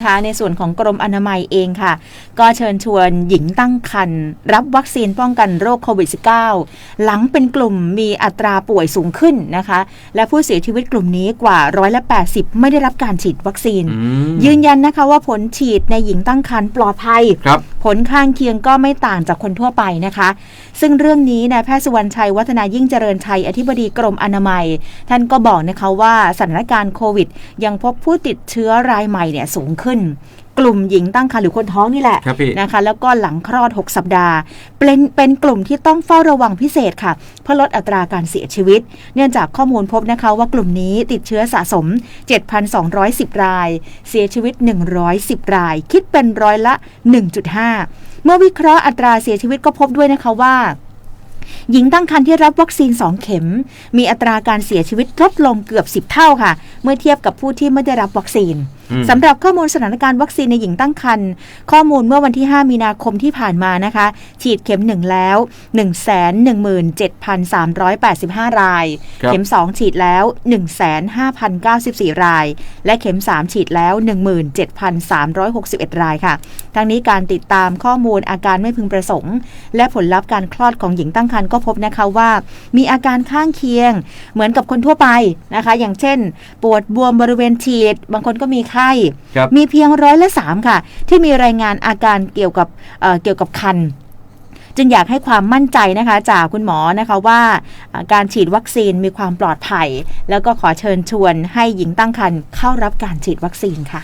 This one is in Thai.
นะคะในส่วนของกรมอนามัยเองค่ะ ก็เชิญชวนหญิงตั้งครรภ์รับวัคซีนป้องกันโรคโควิด -19 หลังเป็นกลุ่มมีอัตราป่วยสูงขึ้นนะคะ และผู้เสียชีวิตกลุ่มนี้กว่าร้อยละ80 ไม่ได้รับการฉีดวัคซีนอืมยืนยันนะคะว่าผลฉีดในหญิงตั้งครรภ์ปลอดภัยครับผลข้างเคียงก็ไม่ต่างจากคนทั่วไปนะคะ ซึ่งเรื่องนี้นายแพทย์สุวรรณชัยวัฒนายิ่งเจริญชัยอธิบดีกรมอนามัย ท่านก็บอกนะคะว่าสถานการณ์โควิด ยังพบผู้ติดเชื้อรายใหม่เนี่ยสูงขึ้น กลุ่มหญิงตั้งครรภ์หรือคนท้องนี่แหละครับพี่นะคะ แล้วก็หลังคลอด 6 สัปดาห์ เป็นเป็นกลุ่มที่ต้องเฝ้าระวังพิเศษค่ะ เพื่อลดอัตราการเสียชีวิต เนื่องจากข้อมูลพบนะคะว่ากลุ่มนี้ติดเชื้อสะสม 7,210 ราย เสียชีวิต 110 ราย คิดเป็นร้อยละ 1.5 เมื่อวิเคราะห์อัตราเสียชีวิตก็พบด้วยนะคะว่า หญิงตั้งครรภ์ที่รับวัคซีน 2 เข็ม มีอัตราการเสียชีวิตลดลงเกือบ 10 เท่าค่ะ เมื่อเทียบกับผู้ที่ไม่ได้รับวัคซีนอืมสำหรับข้อมูลสถานการณ์วัคซีนในหญิงตั้งครรภ์ข้อมูลเมื่อวันที่ 5 มีนาคมที่ผ่านมานะคะ ฉีดเข็ม 1 แล้ว 117,385 รายครับเข็ม 2 ฉีดแล้ว 15,094 ราย และเข็ม 3 ฉีดแล้ว 17,361 รายค่ะ ทั้งนี้การติดตามข้อมูลอาการไม่พึงประสงค์ และผลลัพธ์การคลอดของหญิงตั้งครรภ์ก็พบนะคะว่ามีอาการข้างเคียงเหมือนกับคนทั่วไปนะคะ อย่างเช่น ปวดบวมบริเวณฉีด บางคนก็มีไข้ครับมีเพียงร้อยละสามค่ะ ที่มีรายงานอาการเกี่ยวกับเอ่อเกี่ยวกับคันจึงอยากให้ความมั่นใจนะคะจากคุณหมอนะคะว่าเอ่อการฉีดวัคซีนมีความปลอดภัย แล้วก็ขอเชิญชวนให้หญิงตั้งครรภ์เข้ารับการฉีดวัคซีนค่ะ